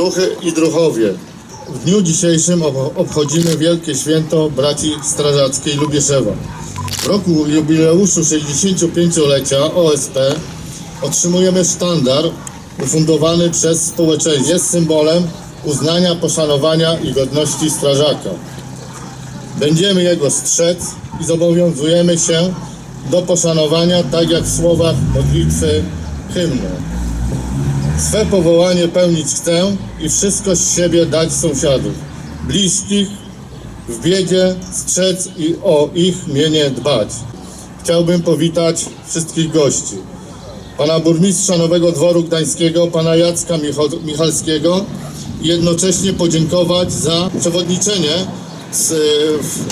Druchy i druchowie. W dniu dzisiejszym ob- obchodzimy wielkie święto braci strażackiej Lubieszewa. W roku jubileuszu 65-lecia OSP otrzymujemy sztandar ufundowany przez społeczeństwo. Jest symbolem uznania, poszanowania i godności strażaka. Będziemy jego strzec i zobowiązujemy się do poszanowania, tak jak w słowach modlitwy hymnu. Swe powołanie pełnić chcę i wszystko z siebie dać sąsiadów, bliskich, w biedzie strzec i o ich mienie dbać. Chciałbym powitać wszystkich gości. Pana burmistrza Nowego Dworu Gdańskiego, pana Jacka Michalskiego i jednocześnie podziękować za przewodniczenie z, w,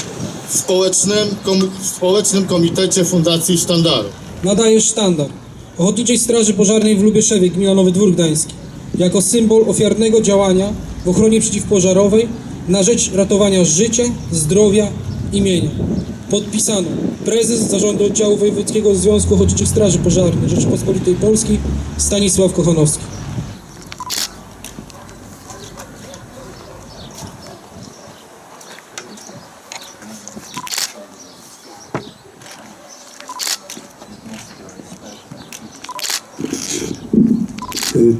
w, społecznym, kom, w Społecznym Komitecie Fundacji Sztandaru. nadaje sztandar Ochotniczej Straży Pożarnej w Lubieszewie, gmina Nowy Dwór Gdański, jako symbol ofiarnego działania w ochronie przeciwpożarowej na rzecz ratowania życia, zdrowia i mienia. Podpisano prezes Zarządu Oddziału Wojewódzkiego Związku Ochotniczych Straży Pożarnych Rzeczypospolitej Polskiej Stanisław Kochanowski.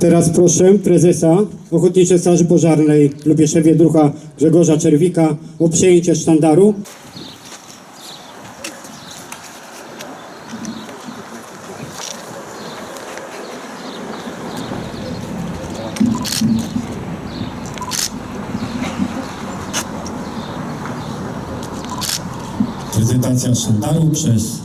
Teraz proszę prezesa Ochotniczej Straży Pożarnej Lubieszewie Drucha Grzegorza Czerwika o przejęcie sztandaru. Prezentacja sztandaru przez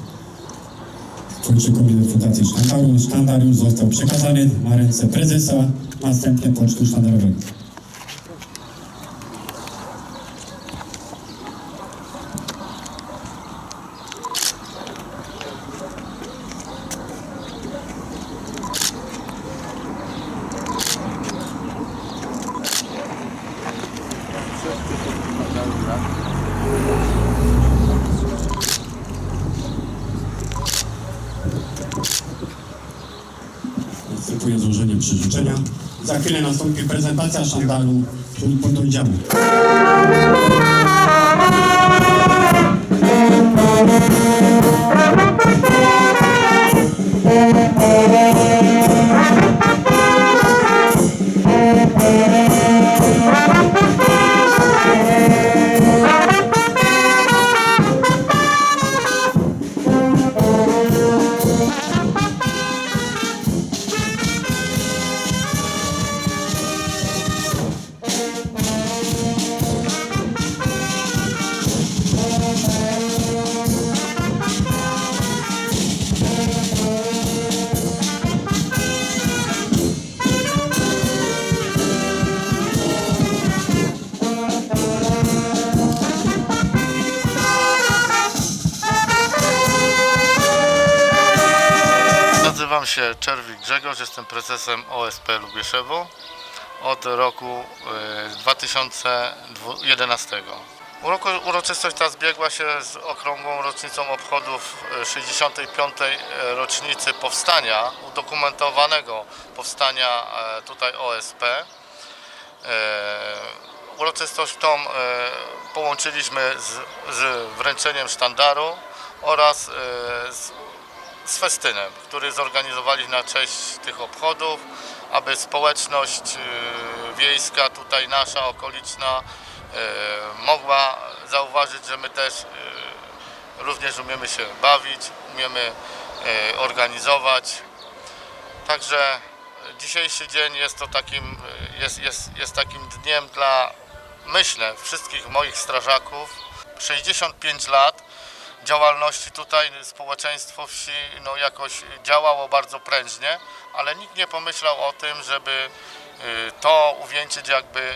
Twórczy Komitet Fundacji Sztandaru. Sztandar już został przekazany na ręce prezesa, następnie Pocztu Sztandarowego. Za chwilę nastąpi prezentacja sztandaru pododdziału. Się Czerwik Grzegorz, jestem prezesem OSP Lubieszewo od roku e, 2011. Uroko- Uroczystość ta zbiegła się z okrągłą rocznicą obchodów e, 65. rocznicy powstania, udokumentowanego powstania e, tutaj OSP. Uroczystość tą połączyliśmy z, z wręczeniem sztandaru oraz z z festynem, który zorganizowali na cześć tych obchodów, aby społeczność y, wiejska, tutaj nasza, okoliczna, y, mogła zauważyć, że my też y, również umiemy się bawić, umiemy organizować. Także dzisiejszy dzień jest to takim, jest, jest, jest takim dniem dla, myślę, wszystkich moich strażaków. 65 lat działalności tutaj społeczeństwo wsi no, jakoś działało bardzo prężnie, ale nikt nie pomyślał o tym, żeby y, to uwieńczyć jakby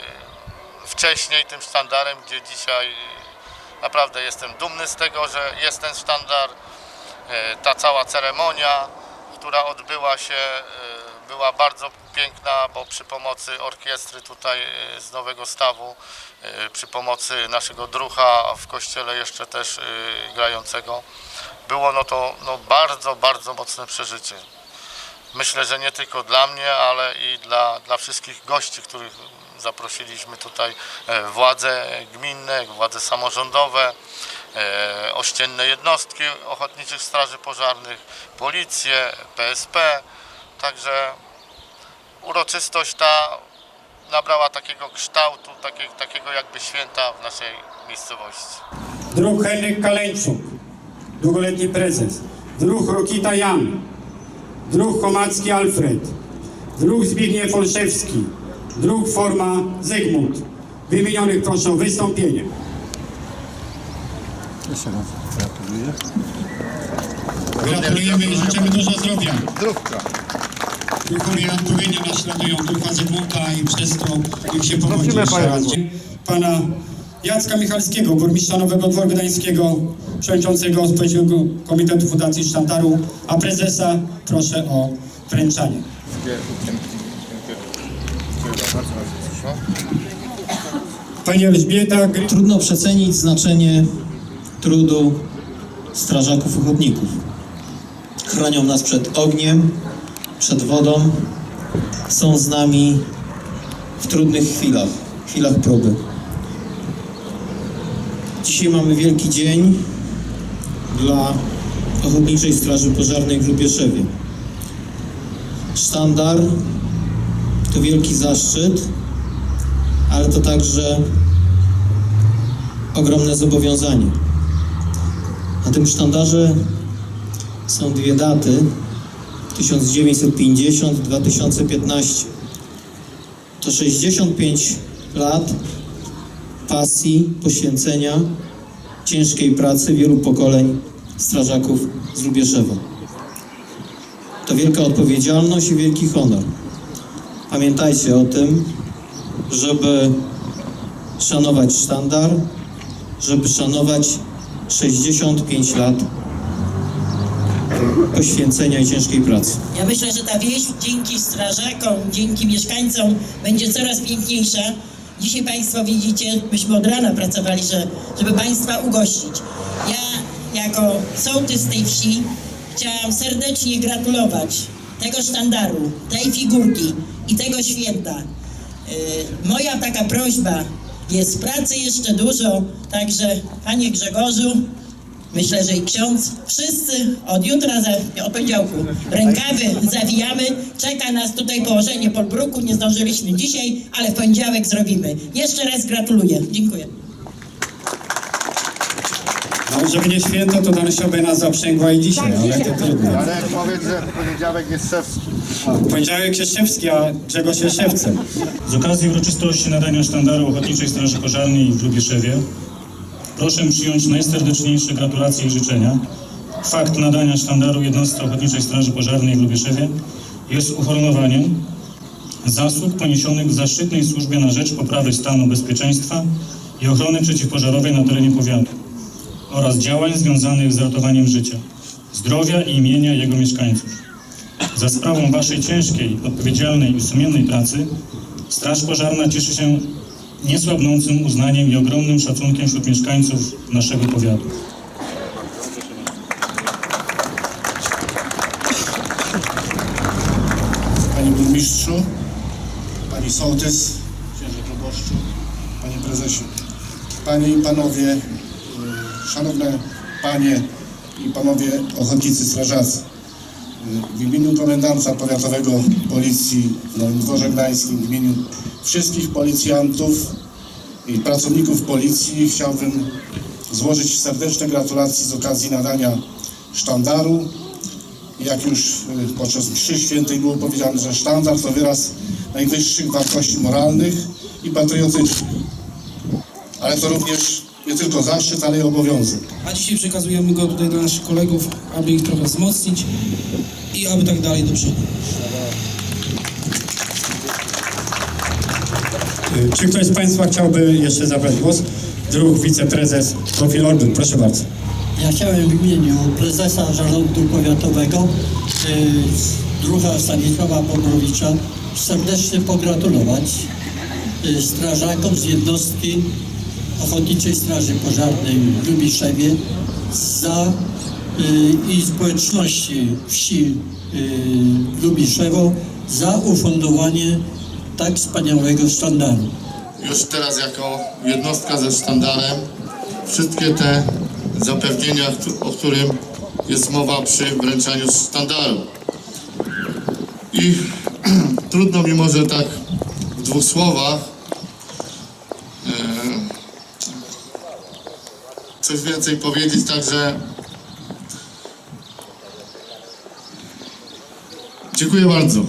wcześniej tym sztandarem, gdzie dzisiaj Naprawdę jestem dumny z tego, że jest ten sztandar. E, Ta cała ceremonia, która odbyła się, była bardzo piękna, bo przy pomocy orkiestry tutaj e, z Nowego Stawu, e, przy pomocy naszego drucha w kościele jeszcze też e, grającego, było no to no bardzo, bardzo mocne przeżycie. Myślę, że nie tylko dla mnie, ale i dla, dla wszystkich gości, których zaprosiliśmy tutaj, władze gminne, władze samorządowe, ościenne jednostki Ochotniczych Straży Pożarnych, policję, PSP. Także uroczystość ta nabrała takiego kształtu, takie, takiego jakby święta w naszej miejscowości. Druh Henryk Kaleńczuk, długoletni prezes. Druh Rokita Jan. Druh Komacki Alfred. Druh Zbigniew Olszewski. Druh Forma Zygmunt. Wymienionych proszę o wystąpienie. Gratulujemy i życzymy dużo zdrowia. Duchowie odpowiednio naśladują ducha Zygmunta i przez to im się powodzi. Pana Jacka Michalskiego, burmistrza Nowego Dworu Gdańskiego, przewodniczącego Komitetu Fundacji Sztandaru, a prezesa proszę o wręczanie. Pani Elżbieta. Trudno przecenić znaczenie trudu strażaków ochotników. Chronią nas przed ogniem, przed wodą, są z nami w trudnych chwilach, chwilach próby. Dzisiaj mamy wielki dzień dla Ochotniczej Straży Pożarnej w Lubieszewie. Sztandar to wielki zaszczyt, ale to także ogromne zobowiązanie. Na tym sztandarze są dwie daty 1950-2015. To 65 lat pasji, poświęcenia, ciężkiej pracy wielu pokoleń strażaków z Lubieszewa. To wielka odpowiedzialność i wielki honor. Pamiętajcie o tym, żeby szanować sztandar, żeby szanować 65 lat poświęcenia i ciężkiej pracy. Ja myślę, że ta wieś dzięki strażakom, dzięki mieszkańcom będzie coraz piękniejsza. Dzisiaj Państwo widzicie, myśmy od rana pracowali, że, żeby Państwa ugościć. Ja jako sołtys tej wsi chciałam serdecznie gratulować tego sztandaru, tej figurki i tego święta. Yy, moja taka prośba, jest pracy jeszcze dużo, także Panie Grzegorzu, Myślę, że i ksiądz, wszyscy od jutra, za, od poniedziałku, rękawy zawijamy. Czeka nas tutaj położenie polbruku, nie zdążyliśmy dzisiaj, ale w poniedziałek zrobimy. Jeszcze raz gratuluję. Dziękuję. No, żeby nie święto, to Danusiowie nas zaprzęgła i dzisiaj, ale to trudno. Ale powiedz, że poniedziałek jest szewski. Poniedziałek Jeszczewski, a Grzegorz Jeszczewcem. Z okazji uroczystości nadania sztandaru Ochotniczej Straży Pożarnej w Lubieszewie proszę przyjąć najserdeczniejsze gratulacje i życzenia. Fakt nadania sztandaru jednostce Ochotniczej Straży Pożarnej w Lubieszewie jest uhonorowaniem zasług poniesionych w zaszczytnej służbie na rzecz poprawy stanu bezpieczeństwa i ochrony przeciwpożarowej na terenie powiatu oraz działań związanych z ratowaniem życia, zdrowia i imienia jego mieszkańców. Za sprawą Waszej ciężkiej, odpowiedzialnej i sumiennej pracy Straż Pożarna cieszy się niesłabnącym uznaniem i ogromnym szacunkiem wśród mieszkańców naszego powiatu. Panie Burmistrzu, Pani Sołtys, Księże Proboszczu, Panie Prezesie, Panie i Panowie, y, Szanowne Panie i Panowie Ochotnicy Strażacy. W imieniu Komendanta Powiatowego Policji w Nowym Dworze Gdańskim, w imieniu wszystkich policjantów i pracowników Policji chciałbym złożyć serdeczne gratulacje z okazji nadania sztandaru jak już y, podczas mszy świętej było powiedziane, że sztandar to wyraz najwyższych wartości moralnych i patriotycznych. Ale to również nie tylko zaszczyt, ale i obowiązek. A dzisiaj przekazujemy go tutaj dla naszych kolegów, aby ich trochę wzmocnić i aby tak dalej do przodu. Czy ktoś z Państwa chciałby jeszcze zabrać głos? druh wiceprezes Profil Orbit. Proszę bardzo. Ja chciałem w imieniu prezesa zarządu powiatowego y, druha Stanisława Bobrowicza serdecznie pogratulować y, strażakom z jednostki Ochotniczej Straży Pożarnej w Lubiszewie za i społeczności wsi y, Lubiszewo za ufundowanie tak wspaniałego sztandaru. już teraz jako jednostka ze sztandarem wszystkie te zapewnienia, o którym jest mowa przy wręczaniu sztandaru. I trudno mi może tak w dwóch słowach e, coś więcej powiedzieć, także dziękuję bardzo.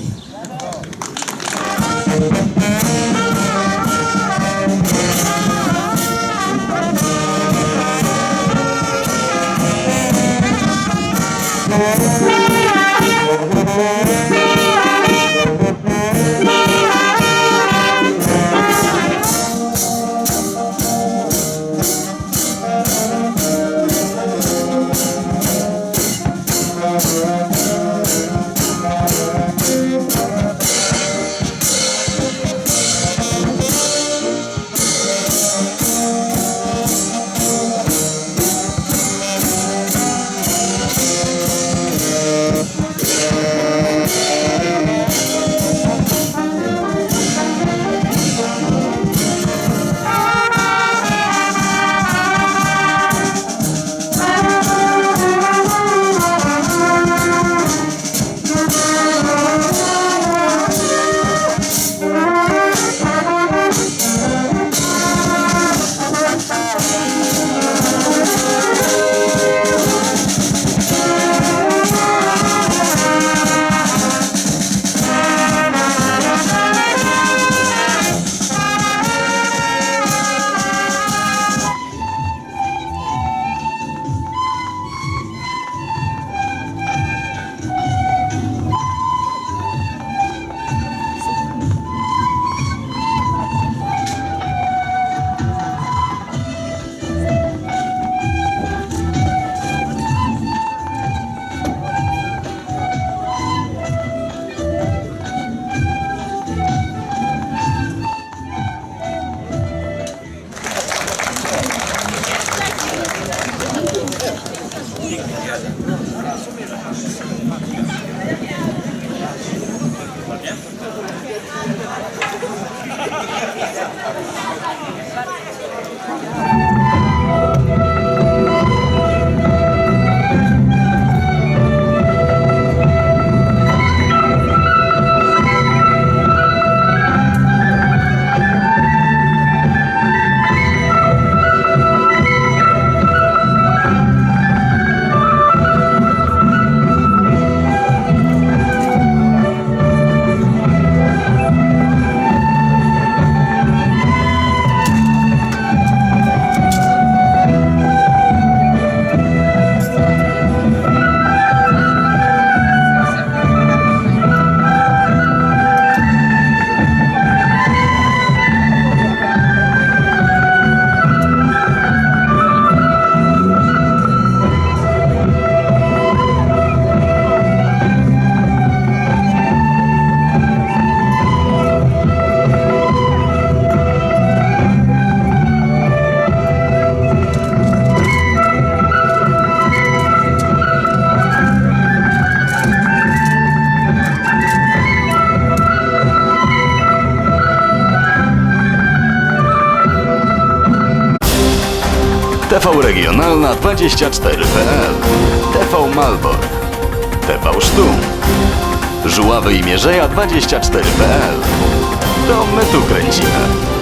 TV Regionalna 24.pl TV Malbork TV Sztum. Żuławy i Mierzeja 24.pl To my tu kręcimy.